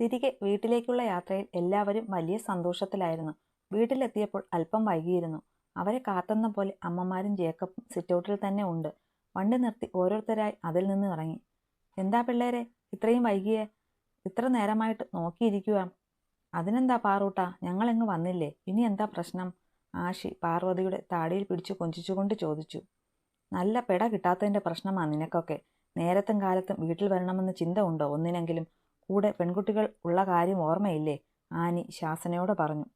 തിരികെ വീട്ടിലേക്കുള്ള യാത്രയിൽ എല്ലാവരും വലിയ സന്തോഷത്തിലായിരുന്നു. വീട്ടിലെത്തിയപ്പോൾ അല്പം വൈകിയിരുന്നു. അവരെ കാത്തുന്ന പോലെ അമ്മമാരും ജേക്കബും സിറ്റൗട്ടിൽ തന്നെ ഉണ്ട്. വണ്ടി നിർത്തി ഓരോരുത്തരായി അതിൽ നിന്ന് ഇറങ്ങി. എന്താ പിള്ളേരെ ഇത്രയും വൈകിയേ? ഇത്ര നേരമായിട്ട് നോക്കിയിരിക്കുക അതിനെന്താ പാറൂട്ടാ? ഞങ്ങളെങ്ങ് വന്നില്ലേ? ഇനി എന്താ പ്രശ്നം? ആഷി പാർവതിയുടെ താടിയിൽ പിടിച്ചു കൊഞ്ചിച്ചുകൊണ്ട് ചോദിച്ചു. നല്ല പെട കിട്ടാത്തതിന്റെ പ്രശ്നമാണ് നിനക്കൊക്കെ. നേരത്തും കാലത്തും വീട്ടിൽ വരണമെന്ന് ചിന്ത ഉണ്ടോ? ഒന്നിനെങ്കിലും കൂടെ പെൺകുട്ടികൾ ഉള്ള കാര്യം ഓർമ്മയില്ലേ? ആനി ശാസനയോട് പറഞ്ഞു.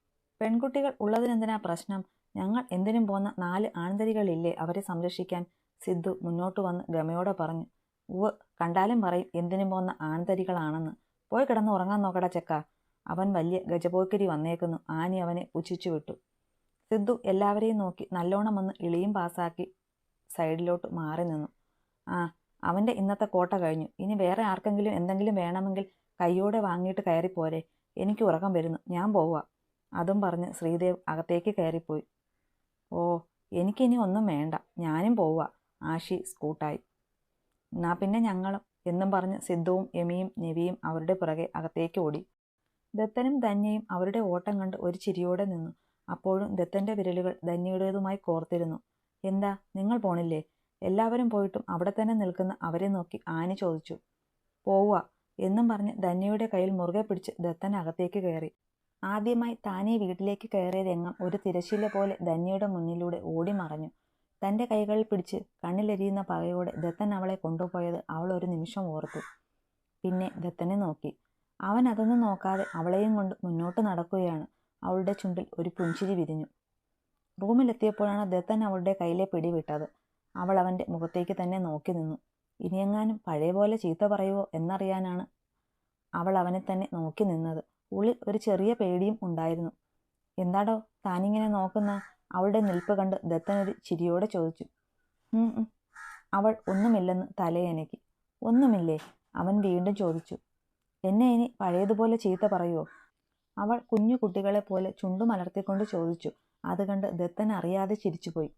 പെൺകുട്ടികൾ ഉള്ളതിനെന്തിനാ പ്രശ്നം? ഞങ്ങൾ എന്തിനും പോന്ന നാല് ആൺതരികളില്ലേ അവരെ സംരക്ഷിക്കാൻ? സിദ്ധു മുന്നോട്ട് വന്ന് ഗമയോടെ പറഞ്ഞു. ഉവ് കണ്ടാലും പറയും എന്തിനും പോന്ന ആൺതരികളാണെന്ന്. പോയി കിടന്ന് ഉറങ്ങാൻ നോക്കടാ ചെക്ക. അവൻ വലിയ ഗജപോക്കിരി വന്നേക്കുന്നു. ആനി അവനെ പുച്ഛിച്ചു വിട്ടു. സിദ്ധു എല്ലാവരെയും നോക്കി നല്ലോണം വന്ന് ഇളിയും പാസാക്കി സൈഡിലോട്ട് മാറി നിന്നു. ആ അവന്റെ ഇന്നത്തെ കോട്ട കഴിഞ്ഞു. ഇനി വേറെ ആർക്കെങ്കിലും എന്തെങ്കിലും വേണമെങ്കിൽ കയ്യോടെ വാങ്ങിയിട്ട് കയറിപ്പോരെ എനിക്ക് ഉറക്കം വരുന്നു. ഞാൻ പോവുക. അതും പറഞ്ഞ് ശ്രീദേവ് അകത്തേക്ക് കയറിപ്പോയി. ഓ എനിക്കിനി ഒന്നും വേണ്ട. ഞാനും പോവുക. ആഷി സ്കൂട്ടായി. എന്നാ പിന്നെ ഞങ്ങളും എന്നും പറഞ്ഞ് സിദ്ധുവും യമിയും നെവിയും അവരുടെ പുറകെ അകത്തേക്ക് ഓടി. ദത്തനും ധന്യയും അവരുടെ ഓട്ടം കണ്ട് ഒരു ചിരിയോടെ നിന്നു. അപ്പോഴും ദത്തന്റെ വിരലുകൾ ധന്യയുടേതുമായി കോർത്തിരുന്നു. എന്താ? നിങ്ങൾ പോണില്ലേ? എല്ലാവരും പോയിട്ടും അവിടെ തന്നെ നിൽക്കുന്ന അവരെ നോക്കി ആനി ചോദിച്ചു പോവുക എന്നും പറഞ്ഞ് ധന്യയുടെ കയ്യിൽ മുറുകെ പിടിച്ച് ദത്തൻ അകത്തേക്ക് കയറി. ആദ്യമായി താനേ വീട്ടിലേക്ക് കയറിയ രംഗം ഒരു തിരശീല പോലെ ധന്യയുടെ മുന്നിലൂടെ ഓടി മറഞ്ഞു. തന്റെ കൈകളിൽ പിടിച്ച് കണ്ണിലെരിയുന്ന പകയോടെ ദത്തൻ അവളെ കൊണ്ടുപോയത് അവൾ ഒരു നിമിഷം ഓർത്തു. പിന്നെ ദത്തനെ നോക്കി. അവൻ അതൊന്നും നോക്കാതെ അവളെയും കൊണ്ട് മുന്നോട്ട് നടക്കുകയാണ്. അവളുടെ ചുണ്ടിൽ ഒരു പുഞ്ചിരി വിരിഞ്ഞു. റൂമിലെത്തിയപ്പോഴാണ് ദത്തൻ അവളുടെ കയ്യിലെ പിടിവിട്ടത്. അവൾ അവന്റെ മുഖത്തേക്ക് തന്നെ നോക്കി നിന്നു. ഇനിയെങ്ങാനും പഴയ പോലെ ചീത്ത പറയുവോ എന്നറിയാനാണ് അവൾ അവനെ തന്നെ നോക്കി നിന്നത്. ഉള്ളിൽ ഒരു ചെറിയ പേടിയും ഉണ്ടായിരുന്നു. എന്താടോ താനിങ്ങനെ നോക്കുന്ന അവളുടെ നിൽപ്പ് കണ്ട് ദത്തനൊരു ചിരിയോടെ ചോദിച്ചു. അവൾ ഒന്നുമില്ലെന്ന് തലയനക്കി ഒന്നുമില്ലേ? അവൻ വീണ്ടും ചോദിച്ചു. എന്നെ ഇനി പഴയതുപോലെ ചീത്ത പറയുമോ അവൾ കുഞ്ഞു കുട്ടികളെ പോലെ ചുണ്ടു മലർത്തിക്കൊണ്ട് ചോദിച്ചു. അത് കണ്ട് ദത്തൻ അറിയാതെ ചിരിച്ചുപോയി.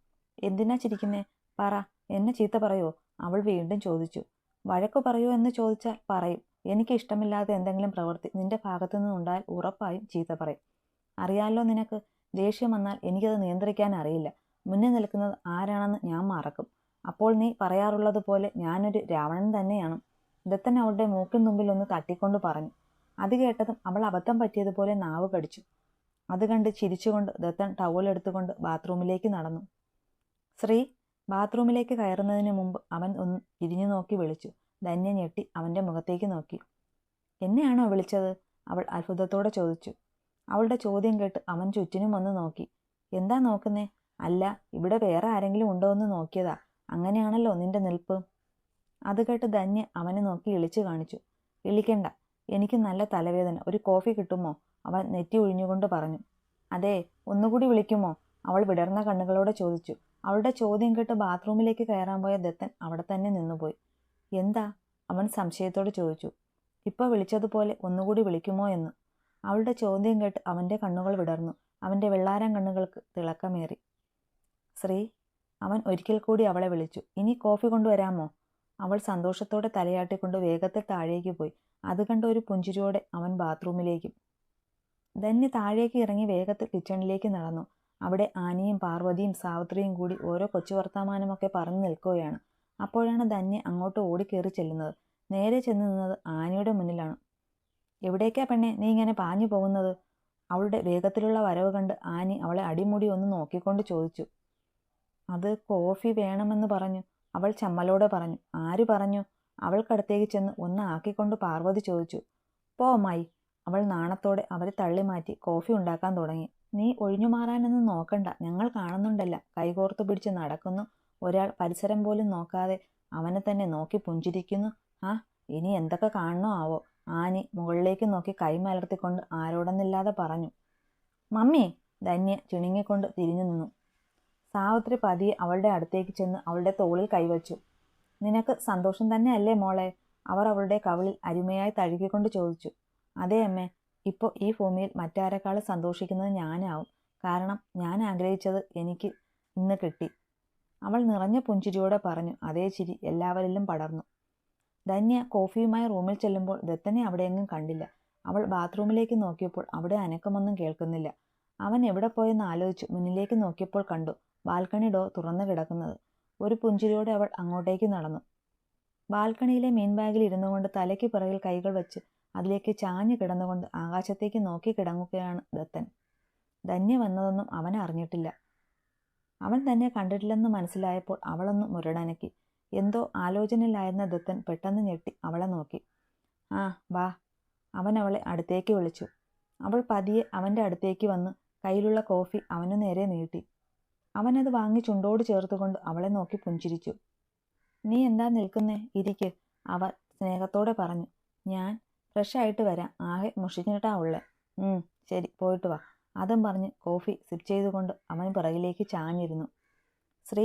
എന്തിനാ ചിരിക്കുന്നേ? പറ എന്നെ ചീത്ത പറയോ? അവൾ വീണ്ടും ചോദിച്ചു. വഴക്കു പറയോ എന്ന് ചോദിച്ചാൽ പറയും. എനിക്ക് ഇഷ്ടമില്ലാത്ത എന്തെങ്കിലും പ്രവൃത്തി നിന്റെ ഭാഗത്തു നിന്നുണ്ടായാൽ ഉറപ്പായും ചീത്ത പറയും. അറിയാലോ നിനക്ക്? ദേഷ്യം വന്നാൽ എനിക്കത് നിയന്ത്രിക്കാൻ അറിയില്ല. മുന്നിൽ നിൽക്കുന്നത് ആരാണെന്ന് ഞാൻ മറക്കും. അപ്പോൾ നീ പറയാറുള്ളത് പോലെ ഞാനൊരു രാവണൻ തന്നെയാണ്. ദത്തൻ അവളുടെ മൂക്കിൻ മുമ്പിൽ ഒന്ന് തട്ടിക്കൊണ്ട് പറഞ്ഞു. അത് കേട്ടതും അവൾ അബദ്ധം പറ്റിയതുപോലെ നാവ് കടിച്ചു. അത് കണ്ട് ചിരിച്ചുകൊണ്ട് ദത്തൻ ടവൽ എടുത്തുകൊണ്ട് ബാത്റൂമിലേക്ക് നടന്നു. ശ്രീ ബാത്റൂമിലേക്ക് കയറുന്നതിന് മുമ്പ് അവൻ ഒന്ന് തിരിഞ്ഞു നോക്കി വിളിച്ചു. ധന്യ ഞെട്ടി അവന്റെ മുഖത്തേക്ക് നോക്കി. എന്നെയാണോ വിളിച്ചത്? അവൾ അത്ഭുതത്തോടെ ചോദിച്ചു. അവളുടെ ചോദ്യം കേട്ട് അവൻ ചുറ്റിനും വന്ന് നോക്കി. എന്താ നോക്കുന്നേ? അല്ല ഇവിടെ വേറെ ആരെങ്കിലും ഉണ്ടോ എന്ന് നോക്കിയതാ. അങ്ങനെയാണല്ലോ നിന്റെ നിൽപ്പ്. അത് കേട്ട് ധന്യ അവനെ നോക്കി ഇളിച്ചു കാണിച്ചു. ഇളിക്കണ്ട എനിക്ക് നല്ല തലവേദന. ഒരു കോഫി കിട്ടുമോ? അവൻ നെറ്റി ഒഴിഞ്ഞുകൊണ്ട് പറഞ്ഞു. അതെ ഒന്നുകൂടി വിളിക്കുമോ? അവൾ വിടർന്ന കണ്ണുകളോടെ ചോദിച്ചു. അവളുടെ ചോദ്യം കേട്ട് ബാത്റൂമിലേക്ക് കയറാൻ പോയ ദത്തൻ അവിടെ തന്നെ നിന്നുപോയി. എന്താ? അവൻ സംശയത്തോട് ചോദിച്ചു. ഇപ്പോൾ വിളിച്ചതുപോലെ ഒന്നുകൂടി വിളിക്കുമോ എന്ന്. അവളുടെ ചോദ്യം കേട്ട് അവന്റെ കണ്ണുകൾ വിടർന്നു. അവന്റെ വെള്ളാരം കണ്ണുകൾക്ക് തിളക്കമേറി. ശ്രീ അവൻ ഒരിക്കൽ കൂടി അവളെ വിളിച്ചു. ഇനി കോഫി കൊണ്ടുവരാമോ? അവൾ സന്തോഷത്തോടെ തലയാട്ടിക്കൊണ്ട് വേഗത്തിൽ താഴേക്ക് പോയി. അത് കണ്ട ഒരു പുഞ്ചിരിയോടെ അവൻ ബാത്റൂമിലേക്കും ധന്യ താഴേക്ക് ഇറങ്ങി വേഗത്തിൽ കിച്ചണിലേക്ക് നടന്നു. അവിടെ ആനിയും പാർവതിയും സാവിത്രിയും കൂടി ഓരോ കൊച്ചു വർത്തമാനമൊക്കെ പറഞ്ഞു നിൽക്കുകയാണ്. അപ്പോഴാണ് ധന്യ അങ്ങോട്ട് ഓടിക്കേറി ചെല്ലുന്നത്. നേരെ ചെന്ന് നിന്നത് ആനയുടെ മുന്നിലാണ്. എവിടേക്കാ പെണ്ണെ നീ ഇങ്ങനെ പാഞ്ഞു പോകുന്നത്? അവളുടെ വേഗത്തിലുള്ള വരവ് കണ്ട് ആനി അവളെ അടിമുടി ഒന്ന് നോക്കിക്കൊണ്ട് ചോദിച്ചു. അത് കോഫി വേണമെന്ന് പറഞ്ഞു. അവൾ ചമ്മലോടെ പറഞ്ഞു. ആര് പറഞ്ഞു? അവൾക്കടുത്തേക്ക് ചെന്ന് ഒന്ന് ആക്കിക്കൊണ്ട് പാർവതി ചോദിച്ചു. പോമായി അവൾ നാണത്തോടെ അവരെ തള്ളി മാറ്റി കോഫി ഉണ്ടാക്കാൻ തുടങ്ങി. നീ ഒഴിഞ്ഞു മാറാനൊന്നും നോക്കണ്ട. ഞങ്ങൾ കാണുന്നുണ്ടല്ല. കൈകോർത്തു പിടിച്ച് നടക്കുന്നു. ഒരാൾ പരിസരം പോലും നോക്കാതെ അവനെ തന്നെ നോക്കി പുഞ്ചിരിക്കുന്നു. ആ ഇനി എന്തൊക്കെ കാണണോ ആവോ? ആനി മുകളിലേക്ക് നോക്കി കൈമലർത്തിക്കൊണ്ട് ആരോടെന്നില്ലാതെ പറഞ്ഞു. മമ്മി ധന്യ ചിണുങ്ങിക്കൊണ്ട് തിരിഞ്ഞു നിന്നു. സാവിത്രി പതിയെ അവളുടെ അടുത്തേക്ക് ചെന്ന് അവളുടെ തോളിൽ കൈവച്ചു. നിനക്ക് സന്തോഷം തന്നെ അല്ലേ മോളെ? അവർ അവളുടെ കവിളിൽ അരുമയായി തഴുകിക്കൊണ്ട് ചോദിച്ചു. അതേ അമ്മേ ഇപ്പോൾ ഈ ഭൂമിയിൽ മറ്റാരെക്കാൾ സന്തോഷിക്കുന്നത് ഞാനാവും. കാരണം ഞാൻ ആഗ്രഹിച്ചത് എനിക്ക് ഇന്ന് കിട്ടി. അവൾ നിറഞ്ഞ പുഞ്ചിരിയോടെ പറഞ്ഞു അതേ ചിരി എല്ലാവരിലും പടർന്നു. ധന്യ കോഫിയുമായി റൂമിൽ ചെല്ലുമ്പോൾ ദത്തനെ അവിടെയെങ്ങും കണ്ടില്ല. അവൾ ബാത്റൂമിലേക്ക് നോക്കിയപ്പോൾ അവിടെ അനക്കമൊന്നും കേൾക്കുന്നില്ല. അവൻ എവിടെ പോയെന്ന് ആലോചിച്ചു മുന്നിലേക്ക് നോക്കിയപ്പോൾ കണ്ടു ബാൽക്കണി ഡോ തുറന്നു കിടക്കുന്നത്. ഒരു പുഞ്ചിരിയോടെ അവൾ അങ്ങോട്ടേക്ക് നടന്നു. ബാൽക്കണിയിലെ മീൻ ബാഗിൽ ഇരുന്നു കൊണ്ട് തലയ്ക്ക് പിറകിൽ കൈകൾ വെച്ച് അതിലേക്ക് ചാഞ്ഞു കിടന്നുകൊണ്ട് ആകാശത്തേക്ക് നോക്കി കിടങ്ങുകയാണ് ദത്തൻ. ധന്യ വന്നതൊന്നും അവൻ അറിഞ്ഞിട്ടില്ല. അവൻ തന്നെ കണ്ടിട്ടില്ലെന്ന് മനസ്സിലായപ്പോൾ അവളൊന്ന് മുരടനക്കി. എന്തോ ആലോചനയിലായിരുന്ന ദത്തൻ പെട്ടെന്ന് ഞെട്ടി അവളെ നോക്കി. ആ വാ. അവൻ അവളെ അടുത്തേക്ക് വിളിച്ചു. അവൾ പതിയെ അവന്റെ അടുത്തേക്ക് വന്ന് കയ്യിലുള്ള കോഫി അവനു നേരെ നീട്ടി. അവനത് വാങ്ങി ചുണ്ടോട് ചേർത്തുകൊണ്ട് അവളെ നോക്കി പുഞ്ചിരിച്ചു. നീ എന്താ നിൽക്കുന്നേ? ഇരിക്ക് അവർ സ്നേഹത്തോടെ പറഞ്ഞു. ഞാൻ ഫ്രഷ് ആയിട്ട് വരാം. ആകെ മുഷിഞ്ഞിട്ടാ ഉള്ളേ. ശരി പോയിട്ട് വാ. അതും പറഞ്ഞ് കോഫി സിപ്പ് ചെയ്തുകൊണ്ട് അവൻ പിറകിലേക്ക് ചാഞ്ഞിരുന്നു. ശ്രീ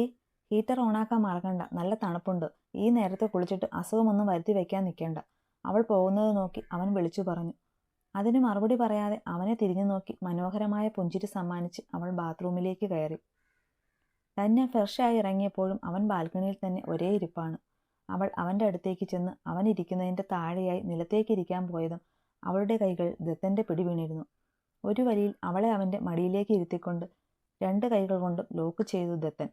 ഹീറ്റർ ഓണാക്കാൻ മറക്കണ്ട. നല്ല തണുപ്പുണ്ട്. ഈ നേരത്തെ കുളിച്ചിട്ട് അസുഖമൊന്നും വരുത്തി വയ്ക്കാൻ നിൽക്കേണ്ട. അവൾ പോകുന്നത് നോക്കി അവൻ വിളിച്ചു പറഞ്ഞു. അതിന് മറുപടി പറയാതെ അവനെ തിരിഞ്ഞു നോക്കി മനോഹരമായ പുഞ്ചിരി സമ്മാനിച്ച് അവൾ ബാത്റൂമിലേക്ക് കയറി. തന്നെ ഫ്രഷായി ഇറങ്ങിയപ്പോഴും അവൻ ബാൽക്കണിയിൽ തന്നെ ഒരേ ഇരിപ്പാണ്. അവൾ അവന്റെ അടുത്തേക്ക് ചെന്ന് അവനിരിക്കുന്നതിന്റെ താഴെയായി നിലത്തേക്കിരിക്കാൻ പോയതും അവളുടെ കൈകൾ ദത്തന്റെ പിടി വീണിരുന്നു. ഒരു വരിയിൽ അവളെ അവന്റെ മടിയിലേക്ക് ഇരുത്തിക്കൊണ്ട് രണ്ട് കൈകൾ കൊണ്ടും ലോക്ക് ചെയ്തു ദത്തൻ.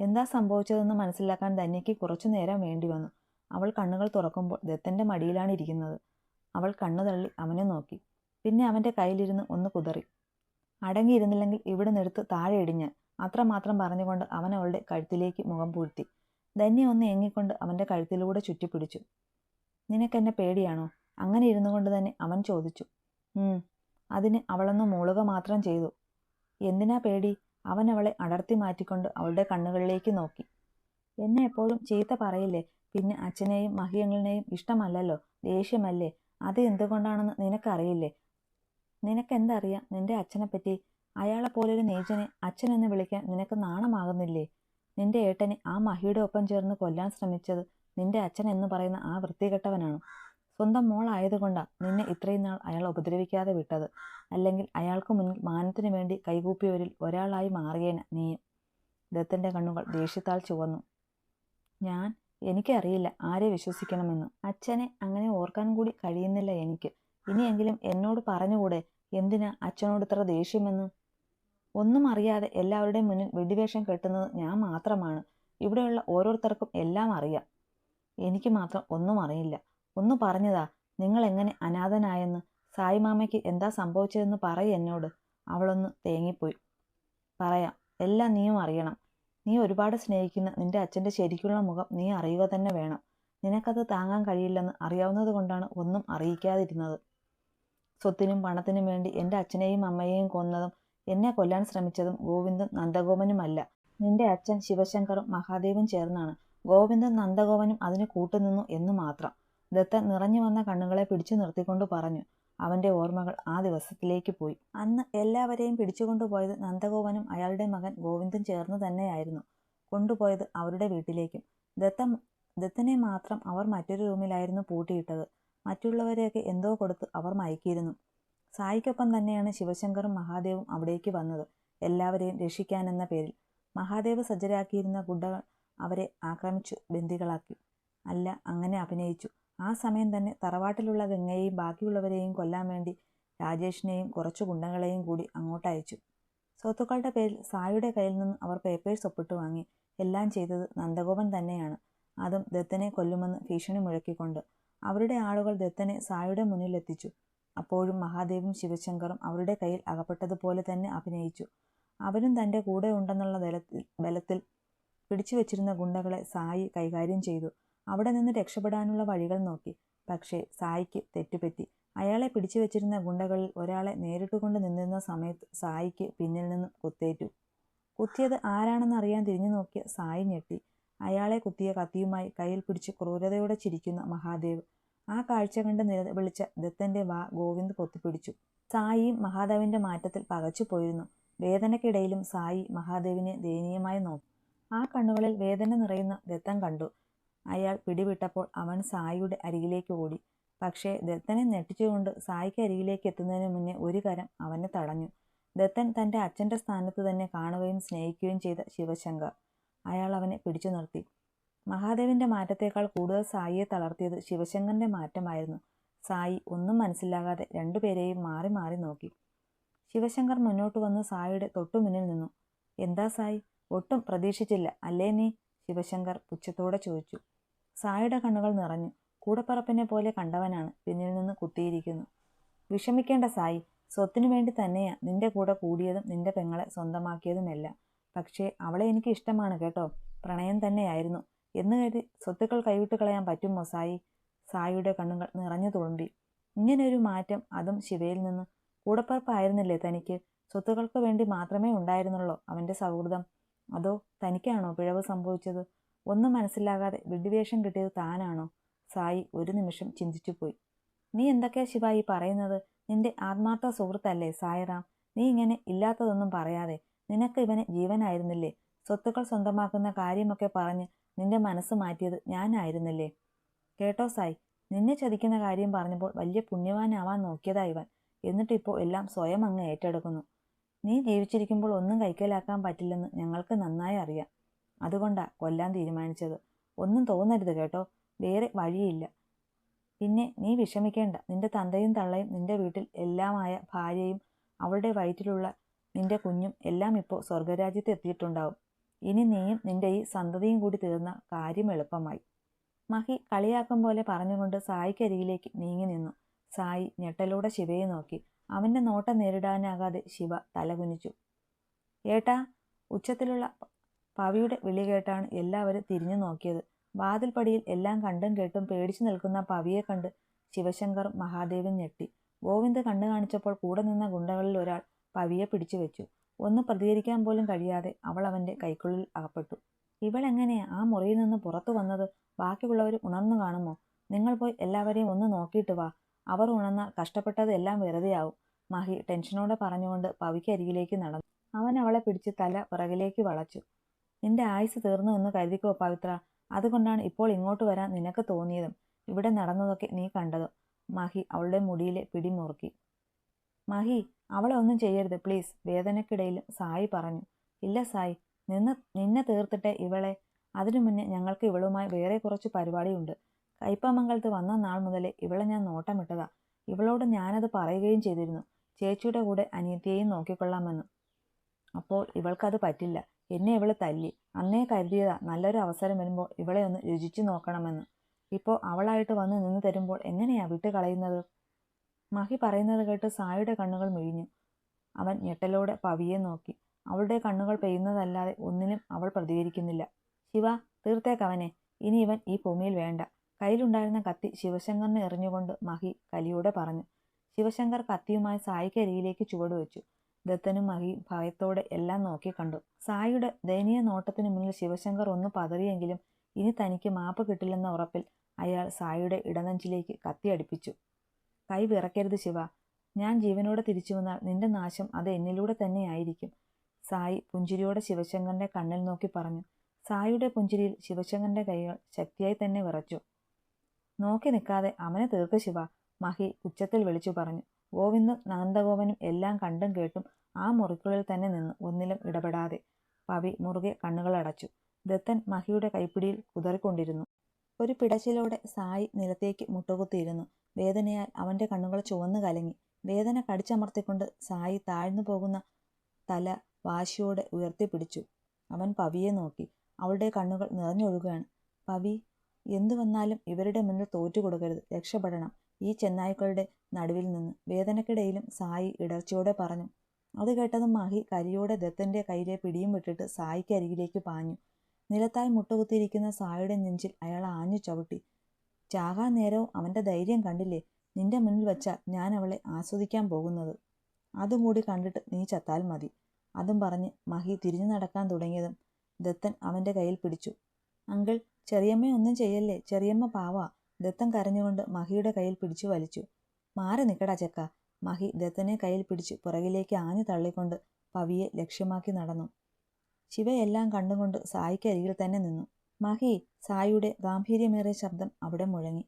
എന്താ സംഭവിച്ചതെന്ന് മനസ്സിലാക്കാൻ ധന്യയ്ക്ക് കുറച്ചു നേരം വേണ്ടി വന്നു. അവൾ കണ്ണുകൾ തുറക്കുമ്പോൾ ദത്തന്റെ മടിയിലാണ് ഇരിക്കുന്നത്. അവൾ കണ്ണു തള്ളി അവനെ നോക്കി. പിന്നെ അവന്റെ കയ്യിലിരുന്ന് ഒന്ന് കുതറി. അടങ്ങിയിരുന്നില്ലെങ്കിൽ ഇവിടെ നിടുത്ത് താഴെ ഇടിഞ്ഞ് അത്രമാത്രം പറഞ്ഞുകൊണ്ട് അവൻ അവളുടെ കഴുത്തിലേക്ക് മുഖം പൂഴ്ത്തി. ധന്യ ഒന്ന് എങ്ങിക്കൊണ്ട് അവന്റെ കഴുത്തിലൂടെ ചുറ്റിപ്പിടിച്ചു. നിനക്കെന്നെ പേടിയാണോ? അങ്ങനെ ഇരുന്നു കൊണ്ട് തന്നെ അവൻ ചോദിച്ചു. അതിന് അവളൊന്ന് മൂളുക മാത്രം ചെയ്തു. എന്തിനാ പേടി? അവൻ അവളെ അടർത്തി മാറ്റിക്കൊണ്ട് അവളുടെ കണ്ണുകളിലേക്ക് നോക്കി. എന്നെ എപ്പോഴും ചീത്ത പറയില്ലേ? പിന്നെ അച്ഛനെയും മഹിയങ്ങളിനെയും ഇഷ്ടമല്ലല്ലോ? ദേഷ്യമല്ലേ? അത് എന്തുകൊണ്ടാണെന്ന് നിനക്കറിയില്ലേ? നിനക്കെന്തറിയാം? നിന്റെ അച്ഛനെപ്പറ്റി? അയാളെ നീചനെ അച്ഛനെന്ന് വിളിക്കാൻ നിനക്ക് നാണമാകുന്നില്ലേ? നിന്റെ ഏട്ടനെ ആ മഹിയുടെ ഒപ്പം ചേർന്ന് കൊല്ലാൻ ശ്രമിച്ചത് നിന്റെ അച്ഛൻ എന്ന് പറയുന്ന ആ വൃത്തികെട്ടവനാണ്. സ്വന്തം മോളായതുകൊണ്ടാ നിന്നെ ഇത്രയും നാൾ അയാൾ ഉപദ്രവിക്കാതെ വിട്ടത്. അല്ലെങ്കിൽ അയാൾക്ക് മുന്നിൽ മാനത്തിനു വേണ്ടി കൈകൂപ്പിയവരിൽ ഒരാളായി മാറിയേന നീയും. ദത്തന്റെ കണ്ണുകൾ ദേഷ്യത്താൽ ചുവന്നു. ഞാൻ എനിക്കറിയില്ല ആരെ വിശ്വസിക്കണമെന്ന്. അച്ഛനെ അങ്ങനെ ഓർക്കാൻ കൂടി കഴിയുന്നില്ല എനിക്ക്. ഇനിയെങ്കിലും എന്നോട് പറഞ്ഞുകൂടെ? എന്തിനാ അച്ഛനോട് ഇത്ര ദേഷ്യമെന്ന്? ഒന്നും അറിയാതെ എല്ലാവരുടെയും മുന്നിൽ വെടിവേഷം കെട്ടുന്നത് ഞാൻ മാത്രമാണ്. ഇവിടെയുള്ള ഓരോരുത്തർക്കും എല്ലാം അറിയാം. എനിക്ക് മാത്രം ഒന്നും അറിയില്ല. ഒന്ന് പറഞ്ഞതാ നിങ്ങൾ എങ്ങനെ അനാഥനായെന്ന്? സായി മാമയ്ക്ക് എന്താ സംഭവിച്ചതെന്ന് പറയ എന്നോട് അവളൊന്ന് തേങ്ങിപ്പോയി. പറയാം എല്ലാം നീയും അറിയണം. നീ ഒരുപാട് സ്നേഹിക്കുന്ന നിന്റെ അച്ഛന്റെ ശരിക്കുള്ള മുഖം നീ അറിയുക തന്നെ വേണം. നിനക്കത് താങ്ങാൻ കഴിയില്ലെന്ന് അറിയാവുന്നത് കൊണ്ടാണ് ഒന്നും അറിയിക്കാതിരുന്നത്. സ്വത്തിനും പണത്തിനും വേണ്ടി എന്റെ അച്ഛനെയും അമ്മയെയും കൊന്നതും എന്നെ കൊല്ലാൻ ശ്രമിച്ചതും ഗോവിന്ദും നന്ദഗോപനുമല്ല. നിന്റെ അച്ഛൻ ശിവശങ്കറും മഹാദേവും ചേർന്നാണ്. ഗോവിന്ദൻ നന്ദഗോപനും അതിന് കൂട്ടുനിന്നു എന്ന് മാത്രം. ദത്തൻ നിറഞ്ഞു വന്ന കണ്ണുകളെ പിടിച്ചു നിർത്തിക്കൊണ്ട് പറഞ്ഞു. അവന്റെ ഓർമ്മകൾ ആ ദിവസത്തിലേക്ക് പോയി. അന്ന് എല്ലാവരെയും പിടിച്ചുകൊണ്ടുപോയത് നന്ദഗോപനും അയാളുടെ മകൻ ഗോവിന്ദും ചേർന്ന് തന്നെയായിരുന്നു. കൊണ്ടുപോയത് അവരുടെ വീട്ടിലേക്കും. ദത്ത ദത്തനെ മാത്രം അവർ മറ്റൊരു റൂമിലായിരുന്നു പൂട്ടിയിട്ടത്. മറ്റുള്ളവരെയൊക്കെ എന്തോ കൊടുത്ത് അവർ മയക്കിയിരുന്നു. സായിക്കൊപ്പം തന്നെയാണ് ശിവശങ്കറും മഹാദേവും അവിടേക്ക് വന്നത് എല്ലാവരെയും രക്ഷിക്കാനെന്ന പേരിൽ. മഹാദേവ് സജ്ജരാക്കിയിരുന്ന ഗുണ്ടകൾ അവരെ ആക്രമിച്ചു ബന്ദികളാക്കി. അല്ല അങ്ങനെ അഭിനയിച്ചു. ആ സമയം തന്നെ തറവാട്ടിലുള്ള ഗംഗയെയും ബാക്കിയുള്ളവരെയും കൊല്ലാൻ വേണ്ടി രാജേഷിനെയും കുറച്ച് ഗുണ്ടകളെയും കൂടി അങ്ങോട്ട് അയച്ചു സ്വത്തുക്കളുടെ പേരിൽ സായുടെ കയ്യിൽ നിന്ന് അവർ പേപ്പേഴ്സ് ഒപ്പിട്ട് വാങ്ങി. എല്ലാം ചെയ്തത് നന്ദഗോപൻ തന്നെയാണ്. അതും ദത്തനെ കൊല്ലുമെന്ന് ഭീഷണി മുഴക്കിക്കൊണ്ട്. അവരുടെ ആളുകൾ ദത്തനെ സായിയുടെ മുന്നിലെത്തിച്ചു. അപ്പോഴും മഹാദേവും ശിവശങ്കറും അവരുടെ കയ്യിൽ അകപ്പെട്ടതുപോലെ തന്നെ അഭിനയിച്ചു. അവരും തന്റെ കൂടെ ഉണ്ടെന്നുള്ള ബലത്തിൽ ബലത്തിൽ പിടിച്ചു വെച്ചിരുന്ന ഗുണ്ടകളെ സായി കൈകാര്യം ചെയ്തു. അവിടെ നിന്ന് രക്ഷപ്പെടാനുള്ള വഴികൾ നോക്കി. പക്ഷേ സായിക്ക് തെറ്റുപറ്റി. അയാളെ പിടിച്ചു വെച്ചിരുന്ന ഗുണ്ടകളിൽ ഒരാളെ നേരിട്ട് കൊണ്ട് നിന്നിരുന്ന സമയത്ത് സായിക്ക് പിന്നിൽ നിന്നും കുത്തേറ്റു. കുത്തിയത് ആരാണെന്ന് അറിയാൻ തിരിഞ്ഞു നോക്കിയ സായി ഞെട്ടി. അയാളെ കുത്തിയ കത്തിയുമായി കയ്യിൽ പിടിച്ച് ക്രൂരതയോടെ ചിരിക്കുന്ന മഹാദേവ് ആ കാഴ്ച കണ്ട് നില വിളിച്ച ദത്തന്റെ വാ ഗോവിന്ദ് പൊത്തിപ്പിടിച്ചു. സായിയും മഹാദേവന്റെ മാറ്റത്തിൽ പകച്ചു പോയിരുന്നു. വേദനക്കിടയിലും സായി മഹാദേവിനെ ദയനീയമായി നോക്കി. ആ കണ്ണുകളിൽ വേദന നിറയുന്ന ദത്തൻ കണ്ടു. അയാൾ പിടിവിട്ടപ്പോൾ അവൻ സായിയുടെ അരികിലേക്ക് ഓടി. പക്ഷേ ദത്തനെ ഞെട്ടിച്ചുകൊണ്ട് സായിക്ക് അരികിലേക്ക് എത്തുന്നതിന് മുന്നേ ഒരു കരം അവനെ തടഞ്ഞു. ദത്തൻ തന്റെ അച്ഛന്റെ സ്ഥാനത്ത് തന്നെ കാണുകയും സ്നേഹിക്കുകയും ചെയ്ത ശിവശങ്കർ. അയാൾ അവനെ പിടിച്ചു നിർത്തി. മഹാദേവിന്റെ മാറ്റത്തേക്കാൾ കൂടുതൽ സായിയെ തളർത്തിയത് ശിവശങ്കറിന്റെ മാറ്റമായിരുന്നു. സായി ഒന്നും മനസ്സിലാകാതെ രണ്ടുപേരെയും മാറി മാറി നോക്കി. ശിവശങ്കർ മുന്നോട്ട് വന്ന് സായിയുടെ തൊട്ടുമുന്നിൽ നിന്നു. എന്താ സായി? ഒട്ടും പ്രതീക്ഷിച്ചില്ല അല്ലേ നീ? ശിവശങ്കർ പുച്ഛത്തോടെ ചോദിച്ചു. സായിയുടെ കണ്ണുകൾ നിറഞ്ഞു. കൂടപ്പറപ്പിനെ പോലെ കണ്ടവനാണ് പിന്നിൽ നിന്ന് കുത്തിയിരിക്കുന്നു. വിഷമിക്കേണ്ട സായി. സ്വത്തിനു വേണ്ടി തന്നെയാ നിന്റെ കൂടെ കൂടിയതും നിന്റെ പെങ്ങളെ സ്വന്തമാക്കിയതുമെല്ലാം. പക്ഷേ അവളെ എനിക്ക് ഇഷ്ടമാണ് കേട്ടോ. പ്രണയം തന്നെയായിരുന്നു. എന്ന് കരുതി സ്വത്തുക്കൾ കൈവിട്ട് കളയാൻ പറ്റുമോ സായി സായിയുടെ കണ്ണുകൾ നിറഞ്ഞു തുളുമ്പി. ഇങ്ങനൊരു മാറ്റം അതും ശിവയിൽ നിന്ന്. കൂടപ്പറപ്പായിരുന്നില്ലേ തനിക്ക്? സ്വത്തുക്കൾക്ക് വേണ്ടി മാത്രമേ ഉണ്ടായിരുന്നുള്ളൂ അവന്റെ സൗഹൃദം? അതോ തനിക്കാണോ പിഴവ് സംഭവിച്ചത്? ഒന്നും മനസ്സിലാകാതെ വിഡ്ഢിവേഷം കിട്ടിയത് താനാണോ? സായി ഒരു നിമിഷം ചിന്തിച്ചു പോയി നീ എന്തൊക്കെയാ ശിവായി പറയുന്നത്? നിന്റെ ആത്മാർത്ഥ സുഹൃത്തല്ലേ സായിറാം? നീ ഇങ്ങനെ ഇല്ലാത്തതൊന്നും പറയാതെ. നിനക്ക് ഇവന് ജീവനായിരുന്നില്ലേ? സ്വത്തുക്കൾ സ്വന്തമാക്കുന്ന കാര്യമൊക്കെ പറഞ്ഞ് നിന്റെ മനസ്സ് മാറ്റിയത് ഞാനായിരുന്നില്ലേ? കേട്ടോ സായി. നിന്നെ ചതിക്കുന്ന കാര്യം പറഞ്ഞപ്പോൾ വലിയ പുണ്യവാനാവാൻ നോക്കിയതാ ഇവൻ. എന്നിട്ടിപ്പോൾ എല്ലാം സ്വയം അങ്ങ് ഏറ്റെടുക്കുന്നു. നീ ജീവിച്ചിരിക്കുമ്പോൾ ഒന്നും കൈക്കലാക്കാൻ പറ്റില്ലെന്ന് ഞങ്ങൾക്ക് നന്നായി അറിയാം. അതുകൊണ്ടാ കൊല്ലാൻ തീരുമാനിച്ചത്. ഒന്നും തോന്നരുത് കേട്ടോ. വേറെ വഴിയില്ല. പിന്നെ നീ വിഷമിക്കേണ്ട. നിന്റെ തന്തയും തള്ളയും നിന്റെ വീട്ടിൽ എല്ലാമായ ഭാര്യയും അവളുടെ വയറ്റിലുള്ള നിന്റെ കുഞ്ഞും എല്ലാം ഇപ്പോൾ സ്വർഗരാജ്യത്ത് എത്തിയിട്ടുണ്ടാവും. ഇനി നീയും നിന്റെ ഈ സന്തതിയും കൂടി തീർന്ന കാര്യം എളുപ്പമായി. മഹി കളിയാക്കും പോലെ പറഞ്ഞുകൊണ്ട് സായിക്കരികിലേക്ക് നീങ്ങി നിന്നു. സായി ഞെട്ടലൂടെ ശിവയെ നോക്കി. അവന്റെ നോട്ടം നേരിടാനാകാതെ ശിവ തലകുനിച്ചു. ഏട്ടാ ഉച്ചത്തിലുള്ള പവിയുടെ വിളി കേട്ടാണ് എല്ലാവരും തിരിഞ്ഞു നോക്കിയത്. വാതിൽപ്പടിയിൽ എല്ലാം കണ്ടും കേട്ടും പേടിച്ചു നിൽക്കുന്ന പവിയെ കണ്ട് ശിവശങ്കറും മഹാദേവൻ ഞെട്ടി. ഗോവിന്ദ് കണ്ണു കാണിച്ചപ്പോൾ കൂടെ നിന്ന ഗുണ്ടകളിൽ ഒരാൾ പവിയെ പിടിച്ചു വെച്ചു. ഒന്ന് പ്രതികരിക്കാൻ പോലും കഴിയാതെ അവൾ അവന്റെ കൈക്കുള്ളിൽ അകപ്പെട്ടു. ഇവളെങ്ങനെയാ? ആ മുറിയിൽ നിന്ന് പുറത്തു വന്നത് ബാക്കിയുള്ളവർ ഉണർന്നു കാണുമോ? നിങ്ങൾ പോയി എല്ലാവരെയും ഒന്ന് നോക്കിയിട്ട് വാ. അവർ ഉണർന്നാൽ കഷ്ടപ്പെട്ടത് എല്ലാം വെറുതെയാവും. മഹി ടെൻഷനോടെ പറഞ്ഞുകൊണ്ട് പവിക്കരികിലേക്ക് നടന്നു. അവൻ അവളെ പിടിച്ച് തല പിറകിലേക്ക് വളച്ചു. നിന്റെ ആയുസ് തീർന്നു എന്ന് കരുതിക്കോ പവിത്ര? അതുകൊണ്ടാണ് ഇപ്പോൾ ഇങ്ങോട്ട് വരാൻ നിനക്ക് തോന്നിയതും ഇവിടെ നടന്നതൊക്കെ നീ കണ്ടതും. മഹി അവളുടെ മുടിയിലെ പിടിമുറുക്കി മഹി അവളെ ഒന്നും ചെയ്യരുത്. പ്ലീസ്. വേദനക്കിടയിലും സായി പറഞ്ഞു. ഇല്ല സായി. നിന്ന് നിന്നെ തീർത്തിട്ടെ ഇവളെ അതിനു മുന്നേ ഞങ്ങൾക്ക് ഇവളുമായി വേറെ കുറച്ച് പരിപാടിയുണ്ട്. കയ്പമംഗലത്ത് വന്ന നാൾ മുതലേ ഇവളെ ഞാൻ നോട്ടമിട്ടതാ. ഇവളോട് ഞാനത് പറയുകയും ചെയ്തിരുന്നു. ചേച്ചിയുടെ കൂടെ അനിയത്തിയെയും നോക്കിക്കൊള്ളാമെന്ന്. അപ്പോൾ ഇവൾക്കത് പറ്റില്ല. എന്നെ ഇവൾ തല്ലി. അന്നേ കരുതിയതാ നല്ലൊരു അവസരം വരുമ്പോൾ ഇവളെ ഒന്ന് രുചിച്ചു നോക്കണമെന്ന്. ഇപ്പോൾ അവളായിട്ട് വന്ന് നിന്ന് തരുമ്പോൾ എങ്ങനെയാ വിട്ട് കളയുന്നത് മഹി പറയുന്നത് കേട്ട് സായുടെ കണ്ണുകൾ മിഴിഞ്ഞു. അവൻ ഞെട്ടലോടെ പവിയെ നോക്കി. അവളുടെ കണ്ണുകൾ പെയ്യുന്നതല്ലാതെ ഒന്നിനും അവൾ പ്രതികരിക്കുന്നില്ല. ശിവ തീർത്തേക്കവനെ ഇനി ഇവൻ ഈ ഭൂമിയിൽ വേണ്ട. കയ്യിലുണ്ടായിരുന്ന കത്തി ശിവശങ്കറിനെ എറിഞ്ഞുകൊണ്ട് മഹി കലിയോടെ പറഞ്ഞു. ശിവശങ്കർ കത്തിയുമായി സായിക്കരിയിലേക്ക് ചുവടുവെച്ചു ദത്തനും മഹി ഭയത്തോടെ എല്ലാം നോക്കി കണ്ടു. സായിയുടെ ദയനീയ നോട്ടത്തിന് മുന്നിൽ ശിവശങ്കർ ഒന്ന് പതറിയെങ്കിലും ഇനി തനിക്ക് മാപ്പ് കിട്ടില്ലെന്ന ഉറപ്പിൽ അയാൾ സായിയുടെ കത്തി കത്തിയടിപ്പിച്ചു കൈ വിറക്കരുത് ശിവ. ഞാൻ ജീവനോടെ തിരിച്ചു വന്നാൽ നിന്റെ നാശം അത് എന്നിലൂടെ തന്നെയായിരിക്കും സായി പുഞ്ചിരിയോടെ ശിവശങ്കറിന്റെ കണ്ണിൽ നോക്കി പറഞ്ഞു. സായിയുടെ പുഞ്ചിരിയിൽ ശിവശങ്കറിന്റെ കൈകൾ ശക്തിയായി തന്നെ വിറച്ചു. നോക്കി നിൽക്കാതെ അവനെ തീർക്ക് ശിവ. മഹി ഉച്ചത്തിൽ വിളിച്ചു പറഞ്ഞു. ഗോവിന്ദും നന്ദഗോപനും എല്ലാം കണ്ടും കേട്ടും ആ മുറിക്കുള്ളിൽ തന്നെ നിന്ന് ഒന്നിലും ഇടപെടാതെ പവി മുറുകെ കണ്ണുകളടച്ചു ദത്തൻ മഹിയുടെ കൈപ്പിടിയിൽ കുതറിക്കൊണ്ടിരുന്നു. ഒരു പിടച്ചിലോടെ സായി നിലത്തേക്ക് മുട്ടുകുത്തിയിരുന്നു. വേദനയാൽ അവന്റെ കണ്ണുകൾ ചുവന്നു കലങ്ങി. വേദന കടിച്ചമർത്തിക്കൊണ്ട് സായി താഴ്ന്നു പോകുന്ന തല വാശിയോടെ ഉയർത്തിപ്പിടിച്ചു. അവൻ പവിയെ നോക്കി. അവളുടെ കണ്ണുകൾ നിറഞ്ഞൊഴുകുകയാണ്. പവി എന്തു വന്നാലും ഇവരുടെ മുന്നിൽ തോറ്റു കൊടുക്കരുത്. രക്ഷപ്പെടണം. ഈ ചെന്നായ്ക്കളുടെ നടുവിൽ നിന്ന്. വേദനക്കിടയിലും സായി ഇടർച്ചയോടെ പറഞ്ഞു. അത് കേട്ടതും മാഹി കരിയോടെ ദത്തന്റെ കയ്യിലെ പിടിയും വിട്ടിട്ട് സായിക്ക് അരികിലേക്ക് പാഞ്ഞു. നിലത്തായി മുട്ടുകുത്തിയിരിക്കുന്ന സായിയുടെ നെഞ്ചിൽ അയാൾ ആഞ്ഞു ചവിട്ടി. ചാകാൻ നേരവും അവന്റെ ധൈര്യം കണ്ടില്ലേ? നിന്റെ മുന്നിൽ വച്ചാൽ ഞാൻ അവളെ ആസ്വദിക്കാൻ പോകുന്നത്. അതും കൂടി കണ്ടിട്ട് നീ ചത്താൽ മതി. അതും പറഞ്ഞ് മഹി തിരിഞ്ഞു നടക്കാൻ തുടങ്ങിയതും ദത്തൻ അവന്റെ കയ്യിൽ പിടിച്ചു. അങ്കിൾ ചെറിയമ്മ ഒന്നും ചെയ്യല്ലേ? ചെറിയമ്മ പാവാ. ദത്തൻ കരഞ്ഞുകൊണ്ട് മഹിയുടെ കയ്യിൽ പിടിച്ചു വലിച്ചു. മാറി നിൽക്കടാ ചെക്ക. മഹി ദത്തനെ കയ്യിൽ പിടിച്ച് പുറകിലേക്ക് ആഞ്ഞു തള്ളിക്കൊണ്ട് പവിയെ ലക്ഷ്യമാക്കി നടന്നു. ശിവയെല്ലാം കണ്ടുകൊണ്ട് സായിക്കരികിൽ തന്നെ നിന്നു. മഹി സായിയുടെ ഗാംഭീര്യമേറിയ ശബ്ദം അവിടെ മുഴങ്ങി.